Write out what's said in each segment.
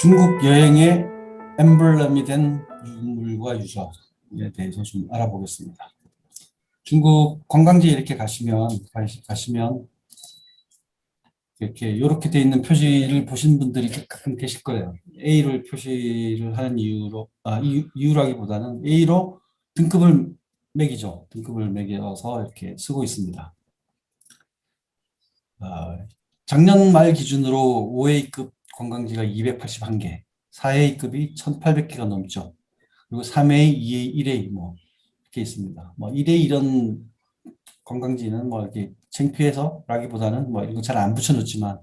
중국 여행의 엠블럼이 된 유물과 유적에 대해서 좀 알아보겠습니다. 중국 관광지에 이렇게 가시면 가시- 가시면 이렇게 이렇게 돼 있는 표시를 보신 분들이 가끔 계실 거예요. A를 표시를 하는 이유로 아 이유, 이유라기보다는 A로 등급을 매기죠. 등급을 매겨서 이렇게 쓰고 있습니다. 아, 작년 말 기준으로 5A급 관광지가 281개, 4A급이 1,800개가 넘죠. 그리고 3A, 2A, 1A 뭐 이렇게 있습니다. 뭐 1A 이런 관광지는 뭐 이렇게 창피해서라기보다는 뭐 이거 잘 안 붙여놓지만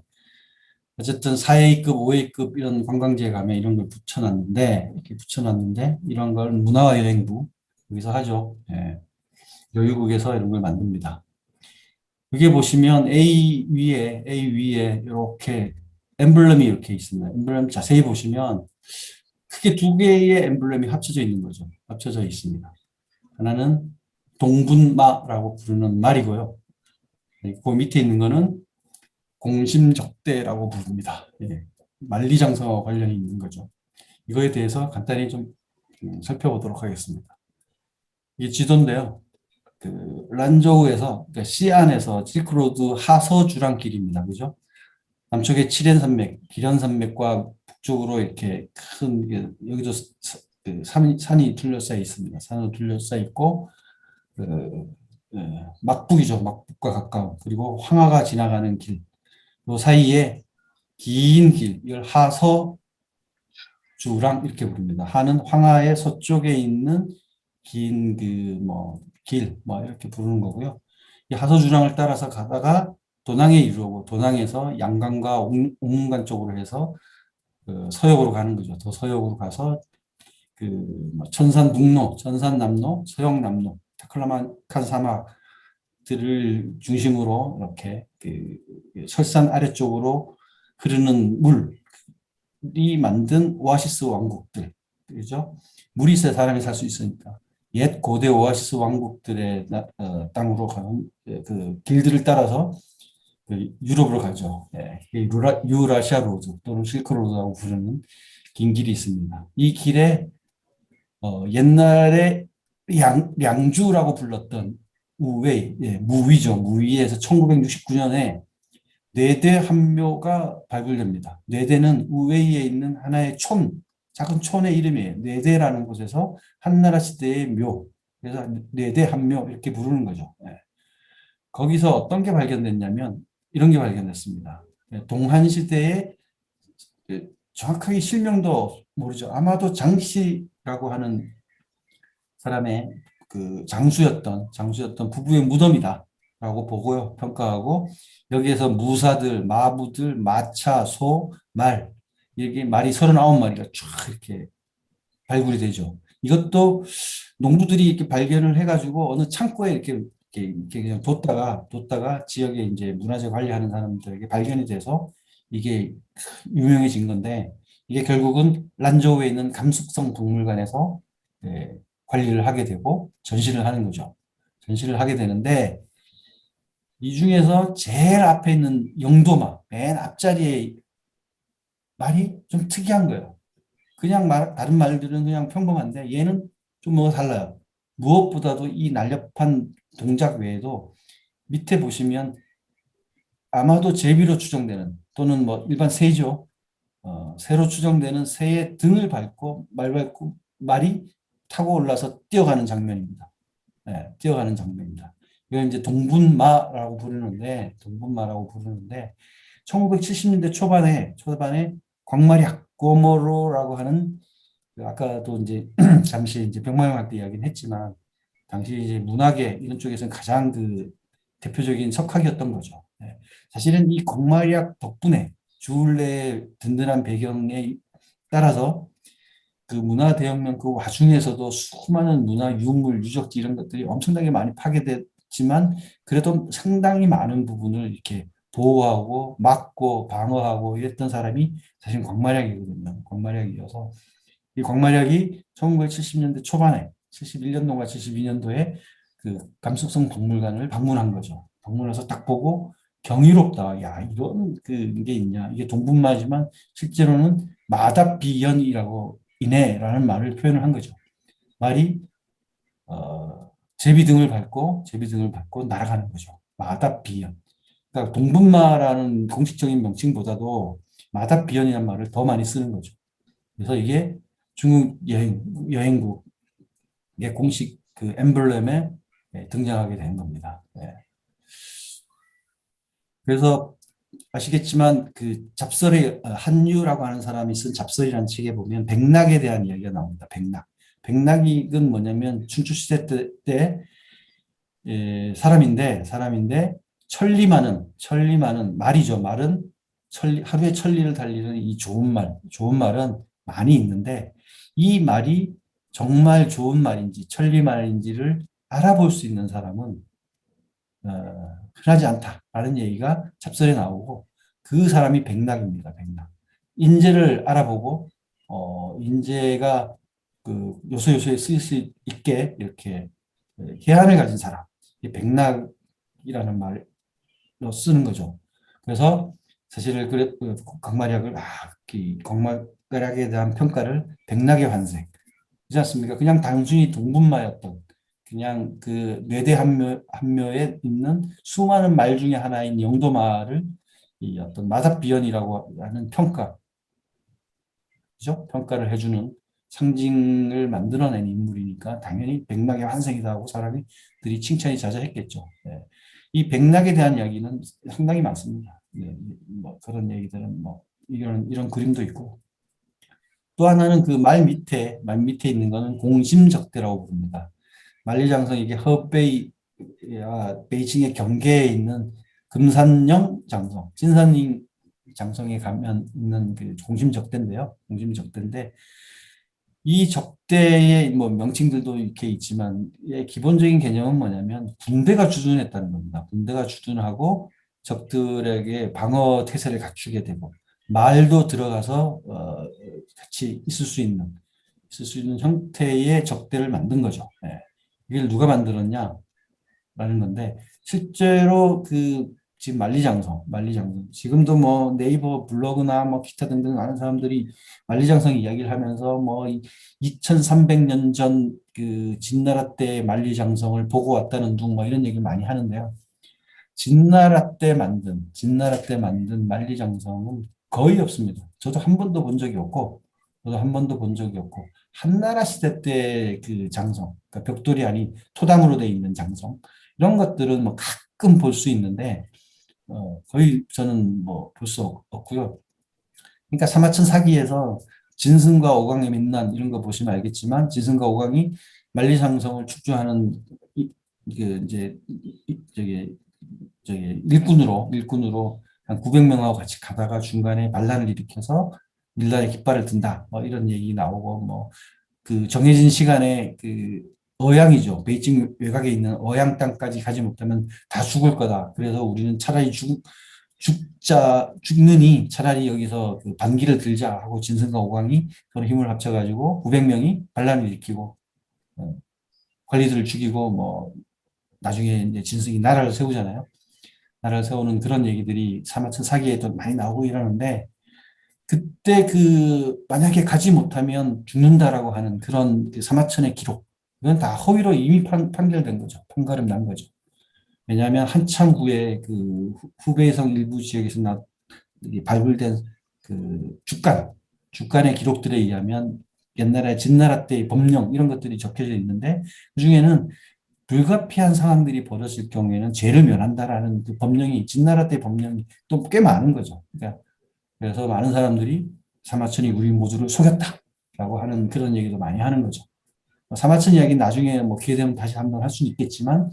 어쨌든 4A급, 5A급 이런 관광지에 가면 이런 걸 붙여놨는데 이렇게 붙여놨는데 이런 걸 문화여행부 여기서 하죠. 예. 여유국에서 이런 걸 만듭니다. 여기 보시면 A 위에 A 위에 이렇게 엠블럼이 이렇게 있습니다. 엠블럼 자세히 보시면 크게 두 개의 엠블럼이 합쳐져 있는 거죠. 합쳐져 있습니다. 하나는 동분마라고 부르는 말이고요. 네, 그 밑에 있는 거는 공심적대라고 부릅니다. 예, 만리장성과 관련이 있는 거죠. 이거에 대해서 간단히 좀 음, 살펴보도록 하겠습니다. 이게 지도인데요. 그 란저우에서 그러니까 시안에서 실크로드 하서주랑 길입니다. 그죠? 남쪽에 칠hen산맥, 기련 산맥과 북쪽으로 이렇게 큰 여기도 사- 그 산이, 둘러싸여 있습니다. 산으로 둘러싸여 있고 그, 예, 막북이죠. 막북과 가까운 그리고 황하가 지나가는 길. 요 사이에 긴 길, 이걸 하서 주랑 이렇게 부릅니다. 하는 황하의 서쪽에 있는 긴 그 뭐 길, 뭐 이렇게 부르는 거고요. 이 하서 주랑을 따라서 가다가 도낭에 이르고 도낭에서 양강과 옥- 옥문관 쪽으로 해서 그 서역으로 가는 거죠. 더 서역으로 가서 그뭐 천산 북로, 천산 남로, 서역 남로, 타클라마칸 사막들을 중심으로 이렇게 그 설산 아래쪽으로 흐르는 물이 만든 오아시스 왕국들, 그죠? 물이 있어야 사람이 살 수 있으니까. 옛 고대 오아시스 왕국들의 나- 어, 땅으로 가는 예, 그 길들을 따라서 그 유럽으로 가죠. 예, 이 유라, 유라시아 로드 또는 실크로드라고 부르는 긴 길이 있습니다. 이 길에 어, 옛날에 양, 량주라고 불렀던 우웨이, 예, 무위죠. 무위에서 1969년에 뇌대 한묘가 발굴됩니다. 뇌대는 우웨이에 있는 하나의 촌, 작은 촌의 이름이에요. 뇌대라는 곳에서 한나라 시대의 묘, 그래서 뇌대 한묘 이렇게 부르는 거죠. 예. 거기서 어떤 게 발견됐냐면 이런 게 발견됐습니다. 예, 동한 시대에 예, 정확하게 실명도 모르죠. 아마도 장씨라고 하는 사람의 그 장수였던 장수였던 부부의 무덤이다라고 보고요 평가하고 여기에서 무사들, 마부들, 마차, 소, 말 이게 말이 39마리가 쫙 이렇게 발굴이 되죠. 이것도 농부들이 이렇게 발견을 해가지고 어느 창고에 이렇게 이렇게, 이렇게 그냥 뒀다가 뒀다가 지역에 이제 문화재 관리하는 사람들에게 발견이 돼서 이게 유명해진 건데 이게 결국은 란저우에 있는 감숙성 박물관에서 예, 관리를 하게 되고 전시를 하는 거죠. 전시를 하게 되는데 이 중에서 제일 앞에 있는 영도마 맨 앞자리에 말이 좀 특이한 거예요. 그냥 말, 다른 말들은 그냥 평범한데 얘는 좀 뭐가 달라요. 무엇보다도 이 날렵한 동작 외에도 밑에 보시면 아마도 제비로 추정되는 또는 뭐 일반 새죠. 어, 새로 추정되는 새의 등을 밟고 말 밟고 말이 타고 올라서 뛰어가는 장면입니다. 네, 뛰어가는 장면입니다. 이걸 이제 동분마라고 부르는데 동분마라고 부르는데 1970년대 초반에 초반에 광마리 학고모로라고 하는 그 아까도 이제 잠시 이제 병마용학 때 이야기는 했지만 당시 이제 문학계 이런 쪽에서는 가장 그 대표적인 석학이었던 거죠. 네. 사실은 이 광마리학 덕분에 주울레의 든든한 배경에 따라서 그 문화 대혁명 그 와중에서도 수많은 문화 유물 유적지 이런 것들이 엄청나게 많이 파괴됐지만 그래도 상당히 많은 부분을 이렇게 보호하고 막고 방어하고 이랬던 사람이 사실 광마략이거든요. 광마략이어서 이 광마략이 1970년대 초반에 71년도가 72년도에 그 감숙성 박물관을 방문한 거죠. 방문해서 딱 보고 경이롭다. 야, 이런 그게 있냐. 이게 동분마지만 실제로는 마답비연이라고 이네라는 말을 표현을 한 거죠. 말이 어, 제비 등을 밟고 제비 등을 밟고 날아가는 거죠. 마답비연. 그러니까 동분마라는 공식적인 명칭보다도 마답비연이라는 말을 더 많이 쓰는 거죠. 그래서 이게 중국 여행 여행국 의 공식 그 엠블렘에 등장하게 된 겁니다. 네. 그래서 아시겠지만 그 잡설의 어, 한유라고 하는 사람이 쓴 잡설이라는 책에 보면 백낙에 대한 이야기가 나옵니다. 백낙. 백낙은 뭐냐면 춘추시대 때, 때 예, 사람인데 사람인데 천리만은 천리만은 말이죠. 말은 천리, 하루에 천리를 달리는 이 좋은 말, 좋은 말은 많이 있는데 이 말이 정말 좋은 말인지 천리 말인지를 알아볼 수 있는 사람은 어, 흔하지 않다라는 얘기가 잡설에 나오고 그 사람이 백낙입니다. 백낙. 인재를 알아보고 어, 인재가 그 요소 요소에 쓰일 수 있게 이렇게 해안을 가진 사람, 이 백낙이라는 말로 쓰는 거죠. 그래서 사실 그래 그 광마략을 아, 광마략에 대한 평가를 백낙의 환생, 그렇지 않습니까? 그냥 단순히 동분마였던 그냥 그 뇌대 한묘, 한묘에 있는 수많은 말 중에 하나인 영도말을 이 어떤 마답비연이라고 하는 평가, 그죠? 평가를 해주는 상징을 만들어낸 인물이니까 당연히 백낙의 환생이다 하고 사람들이 칭찬이 자자했겠죠. 네. 이 백낙에 대한 이야기는 상당히 많습니다. 네. 뭐 그런 얘기들은 뭐 이런 이런 그림도 있고 또 하나는 그 말 밑에 말 밑에 있는 거는 공심적대라고 부릅니다. 만리장성 이게 허베이 베이징의 경계에 있는 금산령 장성, 진산링 장성에 가면 있는 그 공심적대인데요. 공심적대인데 이 적대의 뭐 명칭들도 이렇게 있지만 기본적인 개념은 뭐냐면 군대가 주둔했다는 겁니다. 군대가 주둔하고 적들에게 방어 태세를 갖추게 되고 말도 들어가서 어, 같이 있을 수 있는 있을 수 있는 형태의 적대를 만든 거죠. 네. 이걸 누가 만들었냐? 라는 건데 실제로 그 지금 만리장성, 만리장성 지금도 뭐 네이버 블로그나 뭐 기타 등등 많은 사람들이 만리장성 이야기를 하면서 뭐 2300년 전 그 진나라 때 만리장성을 보고 왔다는 둥 뭐 이런 얘기를 많이 하는데요. 진나라 때 만든 진나라 때 만든 만리장성은 거의 없습니다. 저도 한 번도 본 적이 없고 저도 한 번도 본 적이 없고 한나라 시대 때 그 장성, 그러니까 벽돌이 아닌 토담으로 돼 있는 장성 이런 것들은 뭐 가끔 볼 수 있는데 어, 거의 저는 뭐 볼 수 없고요. 그러니까 사마천 사기에서 진승과 오강의 민난 이런 거 보시면 알겠지만 진승과 오강이 만리장성을 축조하는 이, 그 이제 이, 저기 저기 일꾼으로 일꾼으로 한 900명하고 같이 가다가 중간에 반란을 일으켜서 밀란의 깃발을 든다. 뭐 이런 얘기 나오고 뭐 그 정해진 시간에 그 어양이죠. 베이징 외곽에 있는 어양 땅까지 가지 못하면 다 죽을 거다. 그래서 우리는 차라리 죽 죽자 죽느니 차라리 여기서 그 반기를 들자 하고 진성과 오광이 서로 힘을 합쳐가지고 900명이 반란을 일으키고 어, 관리들을 죽이고 뭐 나중에 이제 진성이 나라를 세우잖아요. 나라를 세우는 그런 얘기들이 사마천 사기에도 많이 나오고 이러는데 그때 그 만약에 가지 못하면 죽는다라고 하는 그런 그 사마천의 기록 이건 다 허위로 이미 판, 결된 거죠. 판가름 난 거죠. 왜냐하면 한참 후에 그 후베이성 일부 지역에서 나 발굴된 그 주간 주간의 기록들에 의하면 옛날에 진나라 때의 법령 이런 것들이 적혀져 있는데 그 중에는 불가피한 상황들이 벌어질 경우에는 죄를 면한다라는 그 법령이 진나라 때 법령이 또 꽤 많은 거죠. 그러니까 그래서 많은 사람들이 사마천이 우리 모두를 속였다라고 하는 그런 얘기도 많이 하는 거죠. 사마천 이야기 나중에 뭐 기회 되면 다시 한번 할 수는 있겠지만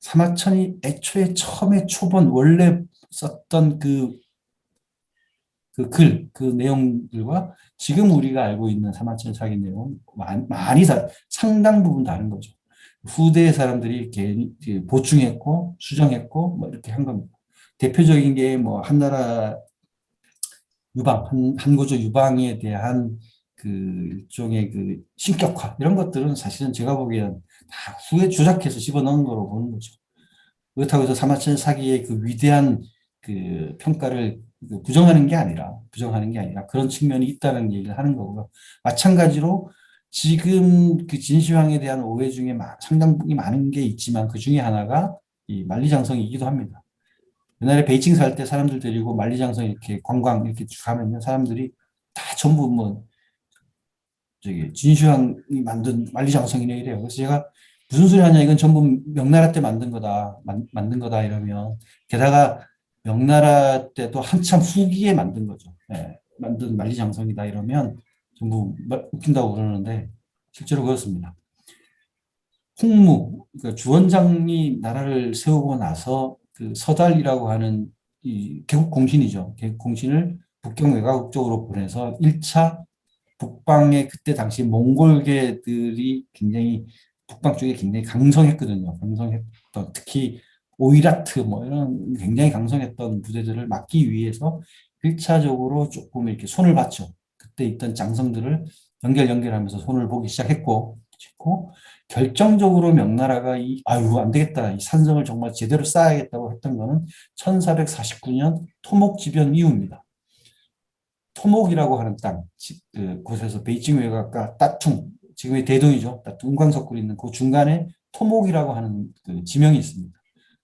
사마천이 애초에 처음에 초본 원래 썼던 그 그 글, 그 내용들과 지금 우리가 알고 있는 사마천 사기 내용 많이 다, 상당 부분 다른 거죠. 후대 사람들이 이렇게 보충했고 수정했고 뭐 이렇게 한 겁니다. 대표적인 게 뭐 한나라 유방, 한, 한고조 유방에 대한 그 일종의 그 신격화 이런 것들은 사실은 제가 보기엔 다 후에 조작해서 집어넣은 거로 보는 거죠. 그렇다고 해서 사마천 사기의 그 위대한 그 평가를 그 부정하는 게 아니라 부정하는 게 아니라 그런 측면이 있다는 얘기를 하는 거고요. 마찬가지로 지금 그 진시황에 대한 오해 중에 상당히 많은 게 있지만 그 중에 하나가 이 만리장성이기도 합니다. 옛날에 베이징 살 때 사람들 데리고 만리장성 이렇게 관광 이렇게 쭉 하면요 사람들이 다 전부 뭐 저기 진시황이 만든 만리장성이네 이래요. 그래서 제가 무슨 소리 하냐 이건 전부 명나라 때 만든 거다 만, 만든 거다 이러면 게다가 명나라 때도 한참 후기에 만든 거죠. 예, 만든 만리장성이다 이러면 전부 웃긴다고 그러는데 실제로 그렇습니다. 홍무 그러니까 주원장이 나라를 세우고 나서 그 서달이라고 하는 이 개국 공신이죠. 개국 공신을 북경 외곽 쪽으로 보내서 1차 북방의 그때 당시 몽골계들이 굉장히 북방 쪽에 굉장히 강성했거든요. 강성했던 특히 오이라트 뭐 이런 굉장히 강성했던 부대들을 막기 위해서 1차적으로 조금 이렇게 손을 봤죠. 그때 있던 장성들을 연결 연결하면서 손을 보기 시작했고 싶고 결정적으로 명나라가 이 아유 안 되겠다 이 산성을 정말 제대로 쌓아야겠다고 했던 거는 1449년 토목지변 이후입니다. 토목이라고 하는 땅, 그 곳에서 베이징 외곽과 따퉁, 지금의 대동이죠. 따퉁, 은광석굴 있는 그 중간에 토목이라고 하는 그 지명이 있습니다.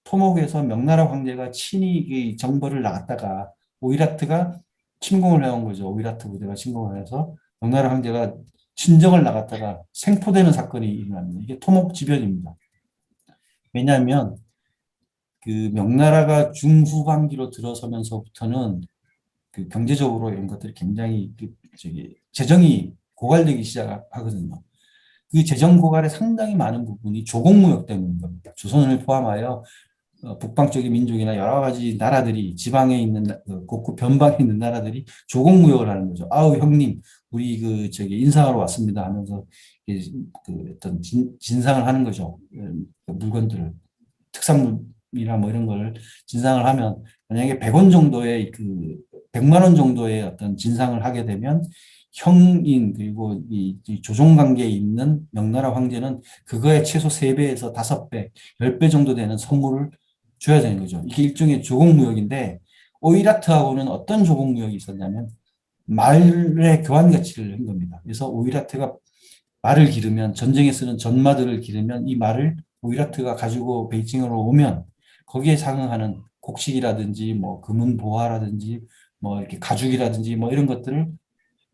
토목에서 명나라 황제가 친히 정벌을 나갔다가 오이라트가 침공을 해온 거죠. 오이라트 부대가 침공을 해서 명나라 황제가 친정을 나갔다가 생포되는 사건이 일어납니다. 이게 토목지변입니다. 왜냐하면 그 명나라가 중후반기로 들어서면서부터는 그 경제적으로 이런 것들이 굉장히 그 저기 재정이 고갈되기 시작하거든요. 그 재정 고갈의 상당히 많은 부분이 조공무역 때문인 겁니다. 조선을 포함하여 어, 북방 쪽의 민족이나 여러 가지 나라들이 지방에 있는 그 곳곳 변방에 있는 나라들이 조공 무역을 하는 거죠. 아우 형님 우리 그 저기 인상하러 왔습니다 하면서 그 어떤 진, 진상을 하는 거죠. 그 물건들을 특산물이나 뭐 이런 걸 진상을 하면 만약에 100원 정도의 그 100만 원 정도의 어떤 진상을 하게 되면 형인 그리고 이, 조종 관계에 있는 명나라 황제는 그거에 최소 3배에서 5배, 10배 정도 되는 선물을 줘야 되는 거죠. 이게 일종의 조공무역인데 오이라트하고는 어떤 조공무역이 있었냐면 말의 교환 가치를 한 겁니다. 그래서 오이라트가 말을 기르면 전쟁에 쓰는 전마들을 기르면 이 말을 오이라트가 가지고 베이징으로 오면 거기에 상응하는 곡식이라든지 뭐 금은 보화라든지 뭐 이렇게 가죽이라든지 뭐 이런 것들을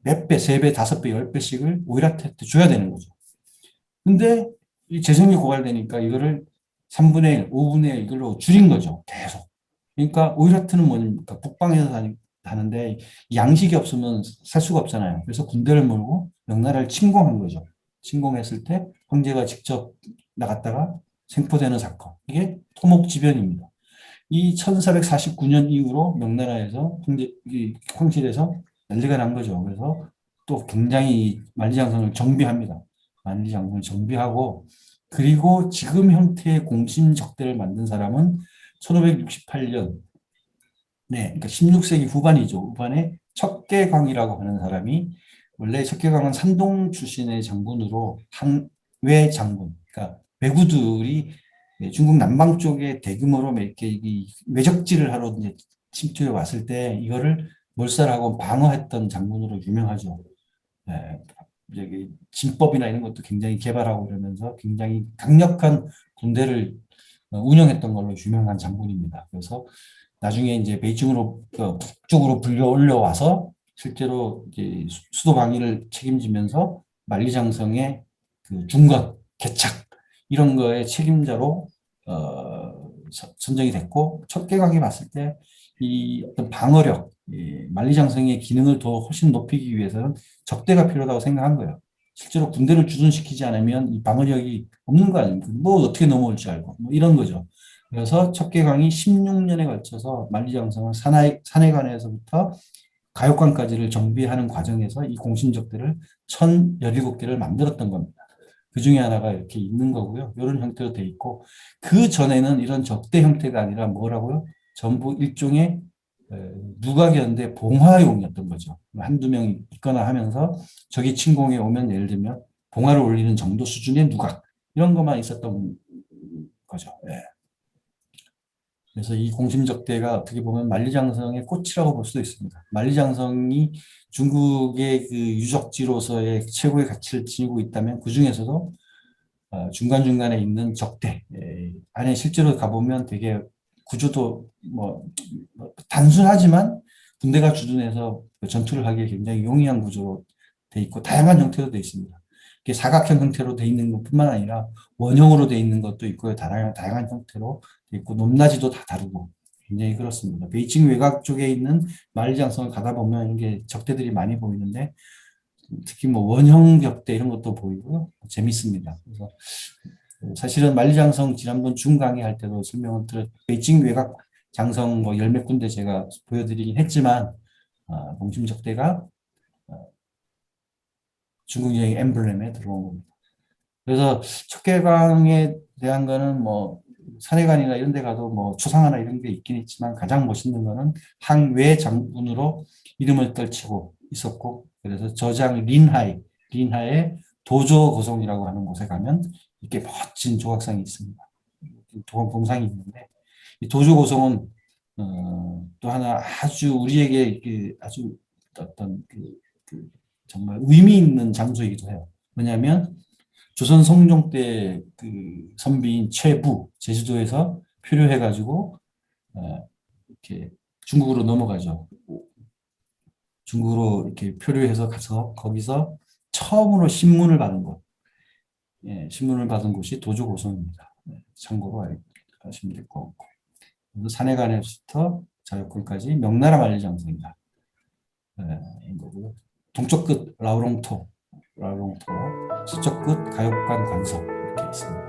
몇 배, 세 배, 다섯 배, 열 배씩을 오이라트한테 줘야 되는 거죠. 근데 이 재정이 고갈되니까 이거를 3분의 1, 5분의 1 이걸로 줄인 거죠. 계속. 그러니까 오이라트는 뭐니까 북방에서 사는데 양식이 없으면 살 수가 없잖아요. 그래서 군대를 몰고 명나라를 침공한 거죠. 침공했을 때 황제가 직접 나갔다가 생포되는 사건. 이게 토목지변입니다. 이 1449년 이후로 명나라에서 황제, 황실에서 난리가 난 거죠. 그래서 또 굉장히 만리장성을 정비합니다. 만리장성을 정비하고 그리고 지금 형태의 공신적대를 만든 사람은 1568년 네, 그러니까 16세기 후반이죠. 후반에 척계광이라고 하는 사람이 원래 척계광은 산동 출신의 장군으로 한외 장군, 그러니까 왜구들이 중국 남방 쪽에 대규모로 이렇게 외적질을 하러 이제 침투해 왔을 때 이거를 몰살하고 방어했던 장군으로 유명하죠. 네, 여기 진법이나 이런 것도 굉장히 개발하고 그러면서 굉장히 강력한 군대를 어, 운영했던 걸로 유명한 장군입니다. 그래서 나중에 이제 베이징으로 그 북쪽으로 불려 올려와서 실제로 이제 수도 방위를 책임지면서 만리장성의 그 중건, 개착 이런 거에 책임자로 어, 선정이 됐고 첫 개각이 봤을 때 이 어떤 방어력, 이 만리장성의 기능을 더 훨씬 높이기 위해서는 적대가 필요하다고 생각한 거예요. 실제로 군대를 주둔시키지 않으면 이 방어력이 없는 거 아닙니까? 뭐 어떻게 넘어올지 알고 뭐 이런 거죠. 그래서 척계강이 16년에 걸쳐서 만리장성을 산하, 산해관에서부터 가역관까지를 정비하는 과정에서 이 공신적들을 1017개를 만들었던 겁니다. 그 중에 하나가 이렇게 있는 거고요. 이런 형태로 돼 있고 그 전에는 이런 적대 형태가 아니라 뭐라고요? 전부 일종의 누각이었는데 봉화용이었던 거죠. 한두 명 있거나 하면서 적이 침공에 오면 예를 들면 봉화를 올리는 정도 수준의 누각 이런 것만 있었던 거죠. 예. 그래서 이 공심적대가 어떻게 보면 만리장성의 꽃이라고 볼 수도 있습니다. 만리장성이 중국의 그 유적지로서의 최고의 가치를 지니고 있다면 그 중에서도 어, 중간중간에 있는 적대 에, 안에 실제로 가보면 되게 구조도 뭐, 뭐 단순하지만 군대가 주둔해서 그 전투를 하기에 굉장히 용이한 구조로 돼 있고 다양한 형태로 돼 있습니다. 이게 사각형 형태로 돼 있는 것뿐만 아니라 원형으로 돼 있는 것도 있고요. 다양한, 다양한 형태로 돼 있고 높낮이도 다 다르고 굉장히 그렇습니다. 베이징 외곽 쪽에 있는 만리장성을 가다 보면 이게 적대들이 많이 보이는데 특히 뭐 원형 격대 이런 것도 보이고 재밌습니다. 그래서 사실은 만리장성 지난번 중강의 할 때도 설명을 드렸 베이징 외곽 장성 뭐 열몇 군데 제가 보여드리긴 했지만 아, 공심적대가 어, 중국의 엠블렘에 들어온 겁니다. 그래서 척계강에 대한 거는 뭐 산해관이나 이런 데 가도 뭐 초상화나 이런 게 있긴 있지만 가장 멋있는 거는 항외 장군으로 이름을 떨치고 있었고 그래서 저장 린하이 린하의 도조 고성이라고 하는 곳에 가면 이렇게 멋진 조각상이 있습니다. 동- 동상이 있는데 이 도조 고성은 어, 또 하나 아주 우리에게 아주 어떤 그, 그 정말 의미 있는 장소이기도 해요. 뭐냐면 조선 성종 때 그 선비인 최부 제주도에서 표류해 가지고 어, 이렇게 중국으로 넘어가죠. 중국으로 이렇게 표류해서 가서 거기서 처음으로 신문을 받은 곳, 예, 신문을 받은 곳이 도조 고성입니다. 네, 참고로 알- 아시면 될 것 같고. 그래서 산해관에서부터 자유권까지 명나라 만리장성이다. 예, 인 거고요. 동쪽 끝 라우롱토, 라우롱토, 서쪽 끝 가역관 관성 이렇게 있습니다.